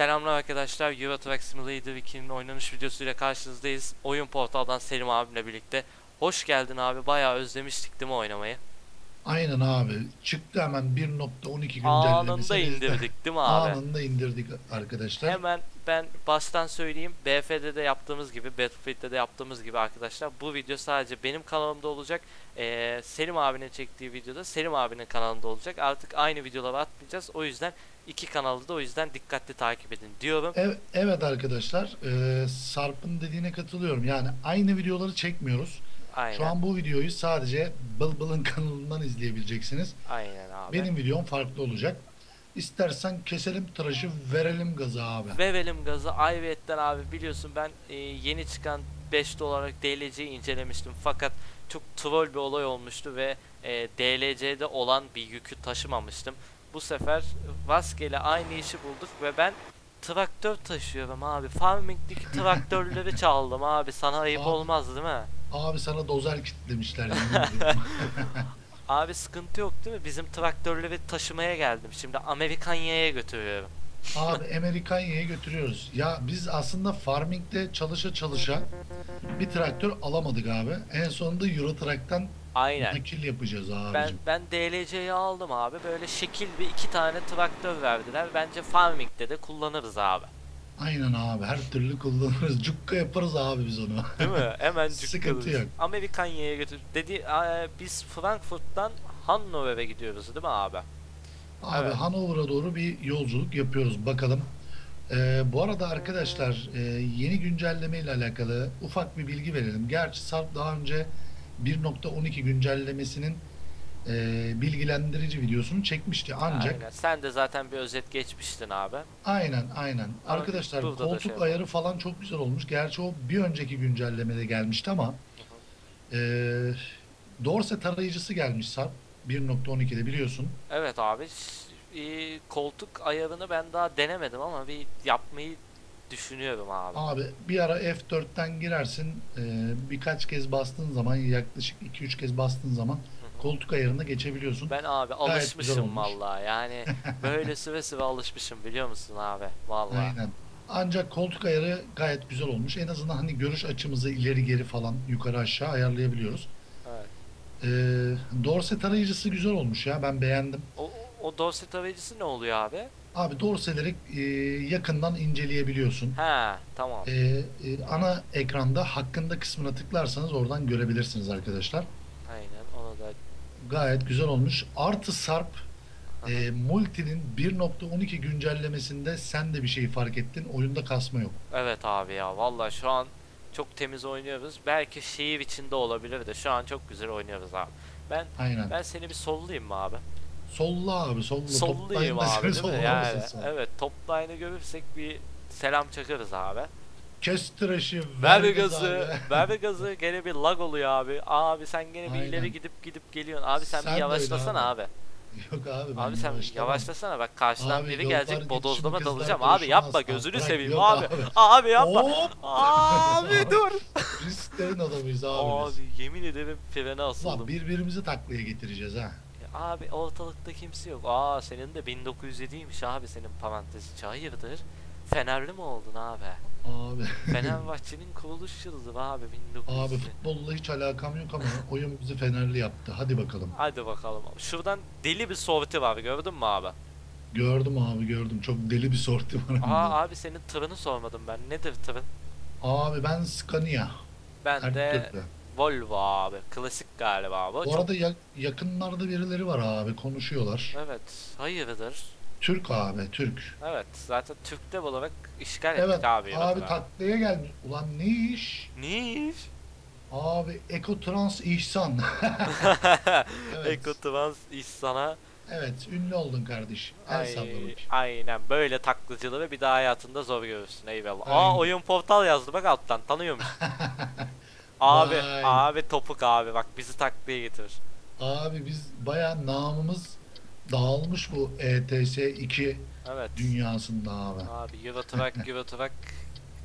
Selamlar arkadaşlar. Euro Truck Simulator 2'nin oynanış videosuyla karşınızdayız. Oyun portaldan Selim abimle birlikte. Hoş geldin abi. Bayağı özlemiştik değil mi oynamayı? Aynen abi. Çıktı hemen 1.12 Anında güncellemesi. De indirdik değil mi abi? Anında indirdik arkadaşlar. Hemen ben baştan söyleyeyim. BF'de de yaptığımız gibi, Battlefield'de de yaptığımız gibi arkadaşlar. Bu video sadece benim kanalımda olacak. Ee, Selim abinin çektiği videoda Selim abinin kanalında olacak. Artık aynı videoları atmayacağız. O yüzden iki kanalı da o yüzden dikkatli takip edin diyorum. Ev- evet arkadaşlar. e, Sarp'ın dediğine katılıyorum. Yani aynı videoları çekmiyoruz. Aynen. Şu an bu videoyu sadece Bılbıl'ın kanalından izleyebileceksiniz. Aynen abi. Benim videom farklı olacak. İstersen keselim tıraşı verelim gazı abi. Verelim gazı Ayvet'ten abi biliyorsun ben e, yeni çıkan 5 dolarlık DLC'yi incelemiştim fakat çok troll bir olay olmuştu ve e, DLC'de olan bir yükü taşımamıştım. Bu sefer rastgele aynı işi bulduk ve ben traktör taşıyorum abi. Farming'deki traktörleri çaldım abi. Sana ayıp Abi. olmaz değil mi? Abi sana dozer kitlemişler. Abi sıkıntı yok değil mi? Bizim traktörleri taşımaya geldim. Şimdi Amerikanya'ya götürüyorum. Abi Amerikanya'ya götürüyoruz. Ya biz aslında farming'de çalışa çalışa bir traktör alamadık abi. En sonunda Euro Truck'tan Aynen. nakil yapacağız abicim. Ben ben DLC'yi aldım abi. Böyle şekil bir iki tane traktör verdiler. Bence farming'de de kullanırız abi. Aynen abi her türlü kullanırız. Cukka yaparız abi biz onu. Değil mi? Hemen Sıkıntı cukkalırız. yok. Amerikanya'ya götür. Dedi biz Frankfurt'tan Hannover'e gidiyoruz değil mi abi? Abi Evet. Hanover'a doğru bir yolculuk yapıyoruz bakalım. Ee, bu arada arkadaşlar e, yeni güncelleme ile alakalı ufak bir bilgi verelim. Gerçi Sarp daha önce 1.12 güncellemesinin e, bilgilendirici videosunu çekmişti ancak Aynen. Sen de zaten bir özet geçmiştin abi. Aynen aynen. Ama Arkadaşlar da koltuk şey var. ayarı falan çok güzel olmuş. Gerçi o bir önceki güncellemede gelmişti ama eee Dorset tarayıcısı gelmiş Sarp. 1.12'de biliyorsun. Evet abi. e, koltuk ayarını ben daha denemedim ama bir yapmayı düşünüyorum abi. Abi bir ara F4'ten girersin. eee, birkaç kez bastığın zaman yaklaşık 2-3 kez bastığın zaman koltuk ayarına geçebiliyorsun. Ben abi güzel alışmışım vallahi. Yani böyle süre süre alışmışım biliyor musun abi? Vallahi. Aynen. Ancak koltuk ayarı gayet güzel olmuş. En azından hani görüş açımızı ileri geri falan yukarı aşağı ayarlayabiliyoruz. Evet. Ee, Dorset arayıcısı güzel olmuş ya ben beğendim. O, o dorset arayıcısı ne oluyor abi? Abi dorseleri e, yakından inceleyebiliyorsun. Ha tamam. Ee, e, ana ekranda hakkında kısmına tıklarsanız oradan görebilirsiniz arkadaşlar. Aynen onu da. Gayet güzel olmuş. Artı Sarp e, Multi'nin 1.12 güncellemesinde sen de bir şey fark ettin. Oyunda kasma yok. Evet abi ya vallahi şu an çok temiz oynuyoruz. Belki şehir içinde olabilir de şu an çok güzel oynuyoruz abi. Ben Aynen. ben seni bir sollayayım mı abi? Solla abi solla. Sollayayım abi değil mi? Yani, evet top line'ı görürsek bir selam çakarız abi. Kes tıraşı. Ver gaz gazı, ver gazı gene bir lag oluyor abi. Abi sen gene bir Aynen. ileri gidip gidip geliyorsun. Abi sen, Sen bir yavaşlasana abi. abi. Yok abi ben Abi sen yavaşlamam. yavaşlasana bak karşıdan Abi biri gelecek bodozlama dalacağım. Abi yapma lan. gözünü Bırak, seveyim abi. abi. Abi yapma. Hop! Abi dur. Risklerin adamıyız abi, Abi biz. yemin ederim frene asıldım. Ulan birbirimizi taklaya getireceğiz ha. Abi ortalıkta kimse yok. Aa senin de 1907'ymiş abi senin parantezi. Hayırdır? Fenerli mi oldun abi? Abi. Fenerbahçe'nin kuruluş yılı abi 1907. Abi futbolla hiç alakam yok ama oyun bizi Fenerli yaptı. Hadi bakalım. Hadi bakalım. Şuradan deli bir sorti var gördün mü abi? Gördüm abi gördüm. Çok deli bir sorti var. Aa abi senin tırını sormadım ben. Nedir tırın? Abi ben Scania. Ben Her de türlü. Volvo abi. Klasik galiba abi. Bu Çok- arada ya- yakınlarda birileri var abi konuşuyorlar. Evet. Hayırdır? Türk abi Türk. Evet. Zaten Türk'te olarak işgal Evet ettik abi. abi, taklaya gelmiş. Ulan ne iş? Ne iş? Abi Ekotrans İhsan. evet. Ekotrans iş sana. evet ünlü oldun kardeş. El Ay, salla bakayım. aynen böyle taklacıları bir daha hayatında zor görürsün eyvallah. Aynen. Aa oyun portal yazdı bak alttan tanıyormuş. abi Vay. abi topuk abi bak bizi taklaya getir. Abi biz baya namımız dağılmış bu ETS 2 Evet. dünyasında abi. Abi Euro Truck Euro Truck.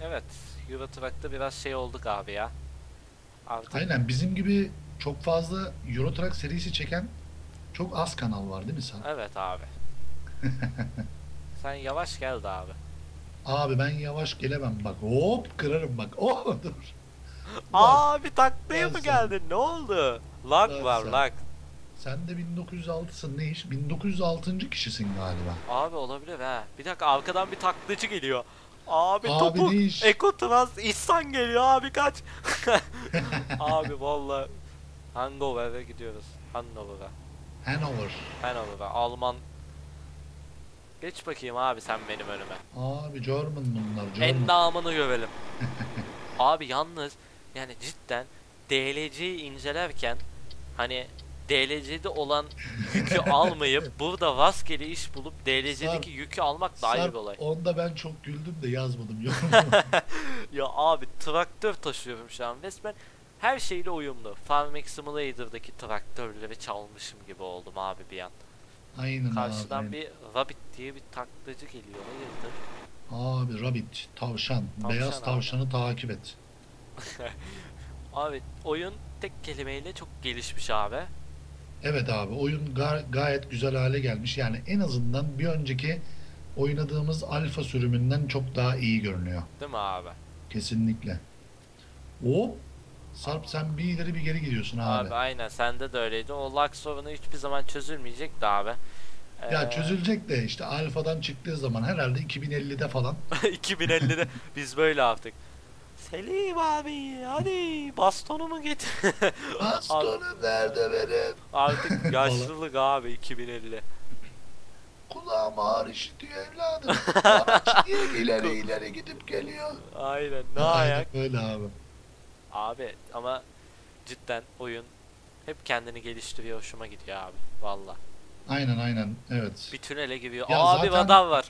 Evet Euro Truck'ta biraz şey olduk abi ya. Artık Aynen bizim gibi çok fazla Euro Truck serisi çeken çok az kanal var değil mi sen? evet abi. Sen yavaş gel de abi. Abi ben yavaş gelemem bak. Hop kırarım bak. Oh dur. Abi taklaya mı geldin? Ne oldu? Lag var lag. Sen de 1906'sın ne iş? 1906. kişisin galiba. Abi olabilir ha. Bir dakika arkadan bir taklacı geliyor. Abi, Abi topuk. iş? Ekotrans İhsan geliyor abi kaç. abi valla. Hangover'e gidiyoruz. Hannover'a. Hanover. Hanover'a. Alman. Geç bakayım abi sen benim önüme. Abi German bunlar. German. Endamını görelim. abi yalnız yani cidden DLC'yi incelerken hani DLC'de olan yükü almayıp burada rastgele iş bulup DLC'deki yükü almak da ayrı Sarp, bir olay. Onda ben çok güldüm de yazmadım. Yorumumu. Ya abi traktör taşıyorum şu an resmen her şeyle uyumlu. Farming Simulator'daki traktörleri çalmışım gibi oldum abi bir an. Aynen Karşıdan abi. bir Rabbit diye bir taklacı geliyor. Hayırdır? Abi rabbit, tavşan. Tavşan Beyaz abi. tavşanı takip et. Abi oyun tek kelimeyle çok gelişmiş abi. Evet abi oyun ga- gayet güzel hale gelmiş. Yani en azından bir önceki oynadığımız alfa sürümünden çok daha iyi görünüyor. Değil mi abi? Kesinlikle. Hop. Sarp sen bir ileri bir geri gidiyorsun abi. Abi, aynen sende de öyleydi. O lag sorunu hiçbir zaman çözülmeyecek de abi. Ya Ee, çözülecek de işte alfadan çıktığı zaman herhalde 2050'de falan 2050'de biz böyle yaptık. Selim abi hadi bastonumu getir. Bastonum nerede benim? Artık yaşlılık abi 2050. Kulağım ağır işitiyor evladım. Araç niye ileri ileri gidip geliyor? Aynen ne Aynen ayak. Öyle abi. Abi ama cidden oyun hep kendini geliştiriyor hoşuma gidiyor abi. Valla. Aynen aynen evet. Bir tünele giriyor. Ya abi zaten- radar var.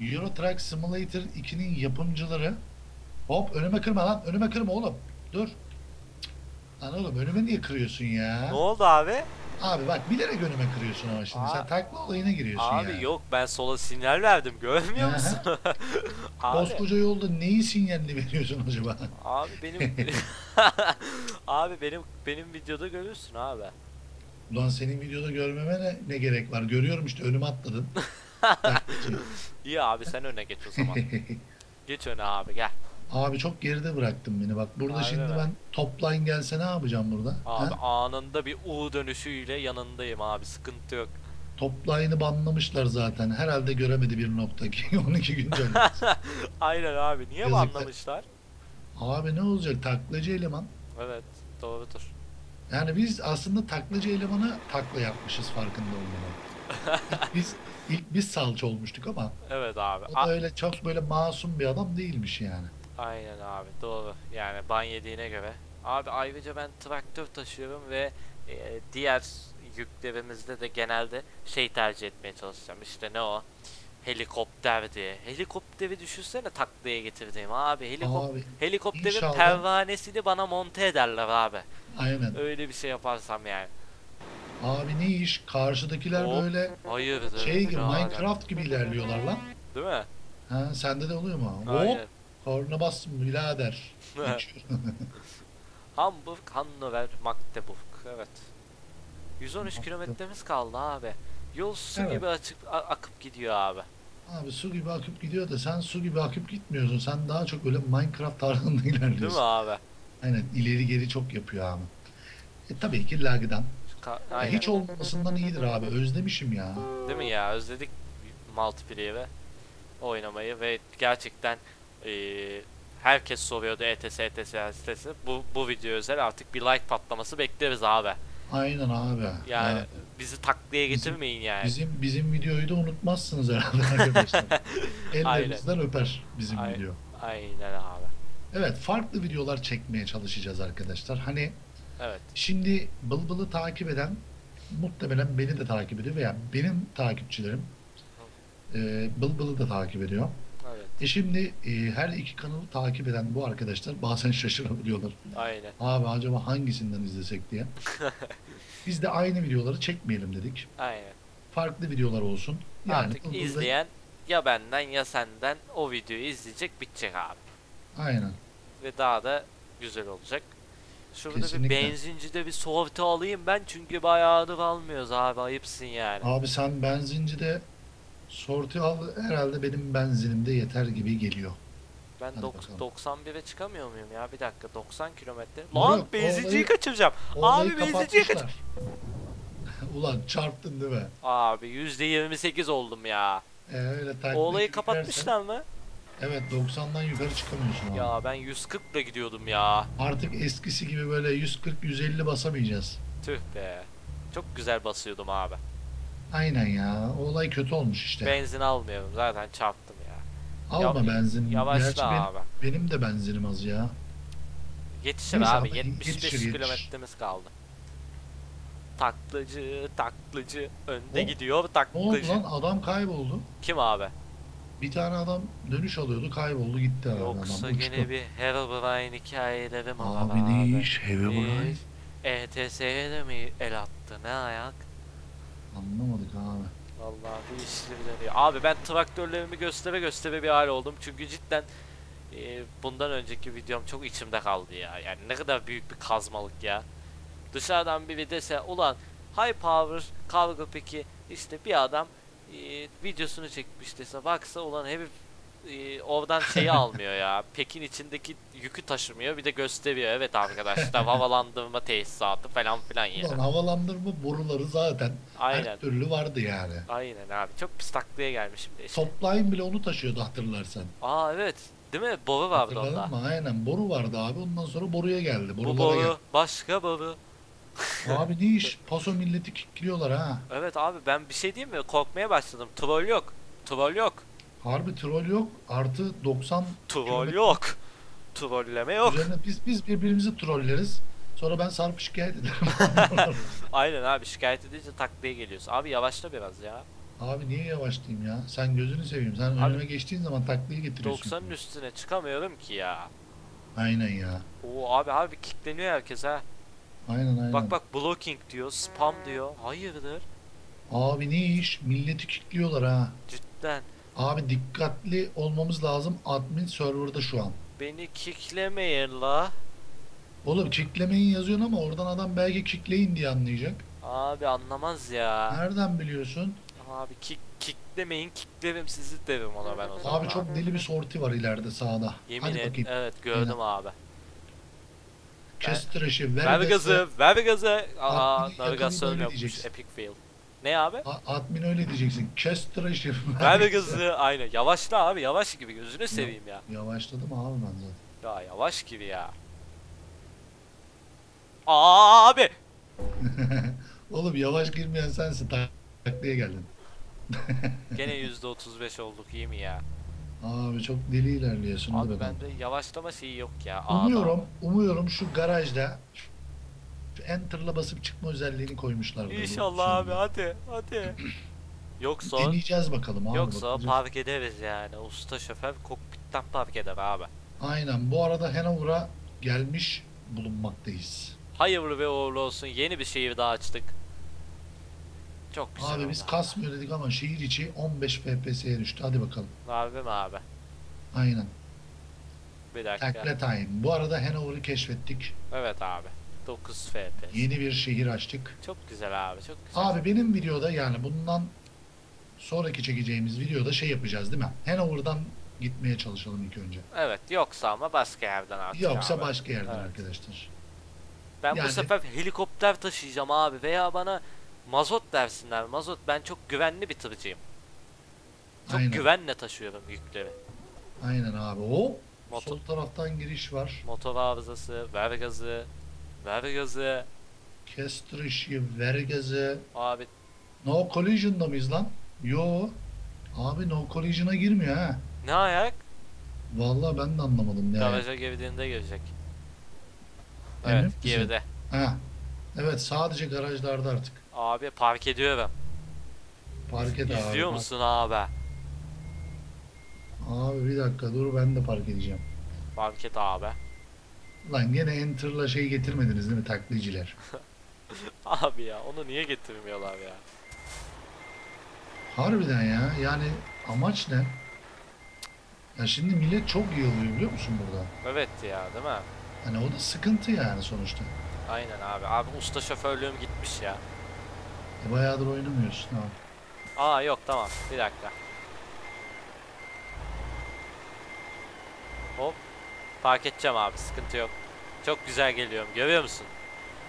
Euro Truck Simulator 2'nin yapımcıları hop önüme kırma lan önüme kırma oğlum dur lan oğlum önüme niye kırıyorsun ya Ne oldu abi? abi bak bilerek önüme kırıyorsun ama şimdi Aa. sen takla olayına giriyorsun Abi ya yok ben sola sinyal verdim görmüyor Aha. musun? abi, koskoca yolda neyi sinyalini veriyorsun acaba abi benim abi benim benim videoda görürsün abi. ulan senin videoda görmeme ne, ne gerek var görüyorum işte önüme atladın İyi abi sen öne geç o zaman. geç öne abi gel. Abi çok geride bıraktın beni bak burada Aynen şimdi öyle. ben topline gelse ne yapacağım burada Abi Ha? anında bir U dönüşüyle yanındayım abi sıkıntı yok. Topline'ı banlamışlar zaten herhalde göremedi 1.2 12 güncel Aynen abi niye Yazıklar. banlamışlar? Abi ne olacak taklacı eleman. Evet doğrudur. Yani biz aslında taklacı elemanı takla yapmışız farkında olmadan. İlk biz ilk biz salç olmuştuk ama Evet abi. o da öyle çok böyle masum bir adam değilmiş yani. Aynen abi doğru. Yani ban yediğine göre. Abi ayrıca ben traktör taşıyorum ve e, diğer yüklerimizde de genelde şey tercih etmeye çalışacağım. İşte ne o? Helikopter diye. Helikopteri düşünsene taklaya getirdiğim abi. Helikop Abi helikopterin inşallah- pervanesini bana monte ederler abi. aynen. Öyle bir şey yaparsam yani. Abi ne iş? Karşıdakiler Hop. böyle Hayırdır? şey gibi. Minecraft gibi ilerliyorlar lan. Değil mi? Ha sende de oluyor mu? Hop Aynen. Korna bastım birader. Hamburg, Hannover, Magdeburg. Evet. 113 Magdeburg. kilometremiz kaldı abi. Yol su Evet. gibi açıp a- akıp gidiyor abi. Abi su gibi akıp gidiyor da sen su gibi akıp gitmiyorsun. Sen daha çok böyle Minecraft tarzında Değil ilerliyorsun. mi abi? Aynen ileri geri çok yapıyor abi. E, tabii ki lagdan. Ka- Aynen. hiç olmamasından iyidir abi. Özlemişim ya. Değil mi ya? Özledik multiplayer'ı oynamayı ve gerçekten eee, herkes soruyordu E ETS ETS ETS. Bu, bu video özel artık bir like patlaması bekleriz abi. Aynen abi. Yani Ya bizi taklaya Bizim- getirmeyin yani. bizim bizim videoyu da unutmazsınız herhalde arkadaşlar. Ellerinizden öper bizim Aynen. video. Aynen abi. Evet, farklı videolar çekmeye çalışacağız arkadaşlar. Hani Evet. şimdi Bılbıl'ı takip eden muhtemelen beni de takip ediyor veya benim takipçilerim e, Bılbıl'ı da takip ediyor. E şimdi e, her iki kanalı takip eden bu arkadaşlar bazen şaşırabiliyorlar. Aynen. Abi acaba hangisinden izlesek diye. Biz de aynı videoları çekmeyelim dedik. Aynen. Farklı videolar olsun. Yani Artık izleyen ya benden ya senden o videoyu izleyecek bitecek abi. Aynen. Ve daha da güzel olacak. Şurada Kesinlikle. bir benzincide bir sorti alayım ben çünkü bayağıdır almıyoruz abi ayıpsın yani. Abi sen benzincide Sorti al herhalde benim benzinimde yeter gibi geliyor. Ben Hadi dok- bakalım. 91'e çıkamıyor muyum ya? Bir dakika 90 kilometre. Yok, Lan o benzinciyi olayı- kaçıracağım. Olayı Abi benzinciyi kaç. kapatmışlar. Ulan çarptın değil mi? Abi %28 oldum ya. Ee, öyle taklit O olayı ettirersen- kapatmışlar mı? Evet 90'dan yukarı çıkamıyorsun abi. Ya ben 140 ile gidiyordum ya. Artık eskisi gibi böyle 140-150 basamayacağız. Tüh be. Çok güzel basıyordum abi. Aynen ya. O olay kötü olmuş işte. Benzin almıyorum zaten çarptım ya. Alma Yav- benzin. Yavaşla Gerçi ben- abi. benim de benzinim az ya. Yetişir Neyse abi ama 75 yetişir, yetişir. kilometremiz kaldı. Taklacı, taklacı önde O- gidiyor Ne oldu taklacı. lan? Adam kayboldu. Kim abi? Bir tane adam dönüş alıyordu kayboldu gitti abi Yoksa adam. gene bir Herobrine hikayeleri mi var Abi ne iş? Bir ETS'ye de mi el attı? Ne ayak? Anlamadık abi. Vallahi bu işleri dönüyor. Abi ben traktörlerimi göstere göstere bir hal oldum. Çünkü cidden e, bundan önceki videom çok içimde kaldı ya. Yani ne kadar büyük bir kazmalık ya. Dışarıdan biri dese ulan high power kavga peki işte bir adam e, videosunu çekmiş dese baksa ulan hep e, oradan şeyi almıyor ya. Pekin içindeki yükü taşımıyor bir de gösteriyor. Evet arkadaşlar havalandırma tesisatı falan filan Ulan yani. havalandırma boruları zaten Aynen. her türlü vardı yani. Aynen abi. Çok pis taklaya gelmişim de işte. Toplayın bile onu taşıyordu hatırlarsan. Aa evet. Değil mi? Boru vardı Hatırladın onda. mı? Aynen boru vardı abi. Ondan sonra boruya geldi. Bu Borulara boru. Başka boru. geldi. Abi ne iş? Paso milleti kilitliyorlar ha. Evet abi ben bir şey diyeyim mi? Korkmaya başladım. Troll yok. Troll yok. Harbi troll yok. Artı 90 Troll kilometre yok. Trolleme yok. üzerine biz, biz birbirimizi trolleriz. Sonra ben Sarp'ı şikayet ederim. Aynen abi şikayet edince taklaya geliyorsun. Abi yavaşla biraz ya. Abi niye yavaşlayayım ya? Sen gözünü seveyim. Sen Abi- önüme geçtiğin zaman taklayı getiriyorsun. 90'ın üstüne çıkamıyorum ki ya. Aynen ya. Oo abi abi kickleniyor herkes ha. Aynen aynen. Bak bak blocking diyor, spam diyor. Hayırdır? Abi ne iş? Milleti kilitliyorlar ha. Cidden. Abi dikkatli olmamız lazım. Admin serverda şu an. Beni kicklemeyin la. Oğlum kicklemeyin yazıyorsun ama oradan adam belki kickleyin diye anlayacak. Abi anlamaz ya. Nereden biliyorsun? Abi kick kicklemeyin kicklerim sizi derim ona ben o zaman. Abi çok deli bir sorti var ileride sağda. Yemin Hadi et bakayım. evet gördüm abi. Kes tıraşı ver, Ver gazı. ver gazı. Aa navigasyon yokmuş. Epic fail. Ne abi? A- Admin öyle diyeceksin. Kes tıraşı Ver gazı. Aynen. Yavaşla abi yavaş gibi gözünü seveyim ya. Yavaşladım abi ben zaten. Ya yavaş gibi ya. Abi. Oğlum yavaş girmeyen sensin. Tak- Taklaya geldin. Gene %35 olduk iyi mi ya? Abi çok deli ilerliyorsun. Abi bende yavaşlama şeyi yok ya. Umuyorum, umuyorum şu garajda enter'la basıp çıkma özelliğini koymuşlar. İnşallah abi hadi hadi. Yoksa Deneyeceğiz bakalım abi. yoksa bakacağız. park ederiz yani. Usta şoför kokpitten park eder abi. Aynen. Bu arada Hanover'a gelmiş bulunmaktayız. Hayırlı ve uğurlu olsun. Yeni bir şehir daha açtık. Çok güzel. Abi biz kasmıyor dedik ama şehir içi 15 FPS'ye düştü. Hadi bakalım. Harbi mi abi? Aynen. Bir dakika. Takle time. Bu arada Hanover'ı keşfettik. Evet abi. 9 FPS. Yeni bir şehir açtık. Çok güzel abi. Çok güzel. Abi benim videoda yani bundan sonraki çekeceğimiz videoda şey yapacağız değil mi? Hanover'dan gitmeye çalışalım ilk önce. Evet. Yoksa ama başka yerden artık Yoksa abi. başka yerden Evet. arkadaşlar. Ben Yani- bu sefer helikopter taşıyacağım abi veya bana mazot dersinler. Mazot ben çok güvenli bir tırcıyım. Çok Aynen. güvenle taşıyorum yükleri. Aynen abi. O Motor, sol taraftan giriş var. motor arızası, ver gazı, ver gazı. Kestrişi, vergazı. Abi No collision'da mıyız lan? Yo. Abi no collision'a girmiyor ha. ne ayak? Vallahi ben de anlamadım ne ayak. Garaja girdiğinde girecek. Emin Evet misin? geride. Ha. Evet sadece garajlarda artık. Abi park ediyorum. Park et abi. İzliyor musun abi? Abi bir dakika dur ben de park edeceğim. Park et abi. Lan gene enter'la şey getirmediniz değil mi takliciler? Abi ya onu niye getirmiyorlar ya? Harbiden ya yani amaç ne? Ya şimdi millet çok yığılıyor biliyor musun burada? Evet ya değil mi? Hani o da sıkıntı yani sonuçta. Aynen abi. Abi usta şoförlüğüm gitmiş ya. E, bayağıdır oynamıyorsun abi. Aa yok tamam. Bir dakika. Hop. Park edeceğim abi sıkıntı yok. Çok güzel geliyorum görüyor musun?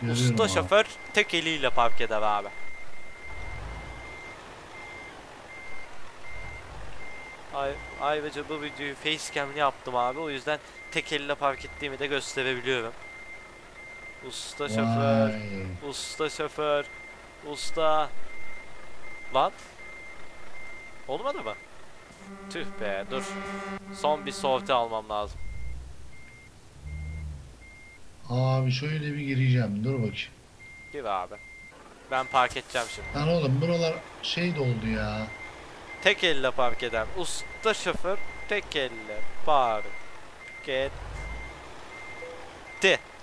Görüyorum Usta abi. şoför tek eliyle park eder abi. Ay, ayrıca bu videoyu facecam'li yaptım abi o yüzden tek elle park ettiğimi de gösterebiliyorum. Usta şoför, Vay. usta şoför, usta... Lan? Olmadı mı? Tüh be dur. Son bir sorti almam lazım. Abi şöyle bir gireceğim. Dur bakayım. Gir abi. Ben park edeceğim şimdi. Lan oğlum buralar şey doldu ya. Tek elle park eden usta şoför tek elle park etti.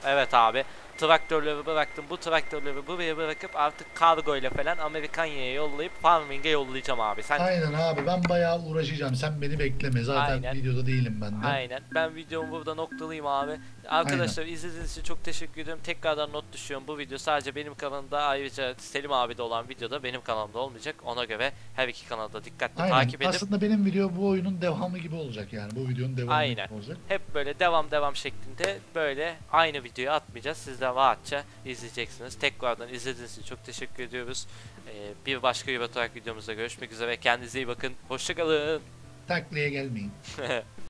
Evet abi. Traktörleri bıraktım. Bu traktörleri buraya bırakıp artık kargo ile falan Amerikanya'ya yollayıp farming'e yollayacağım abi. Sen Aynen abi ben bayağı uğraşacağım. Sen beni bekleme. Zaten Aynen. videoda değilim ben de. Aynen. Ben videomu burada noktalayayım abi. Arkadaşlar izlediğiniz için çok teşekkür ederim. Tekrardan not düşüyorum. Bu video sadece benim kanalımda ayrıca Selim abi de olan videoda benim kanalımda olmayacak. Ona göre her iki kanalda dikkatli Aynen. takip edip Aslında benim video bu oyunun devamı gibi olacak yani. Bu videonun devamı Aynen. gibi olacak. hep böyle devam devam şeklinde böyle aynı videoyu atmayacağız. Siz de rahatça izleyeceksiniz. Tekrardan izlediğiniz için çok teşekkür ediyoruz. Ee, bir başka Euro Truck videomuzda görüşmek üzere. Kendinize iyi bakın. Hoşçakalın. Taklaya gelmeyin.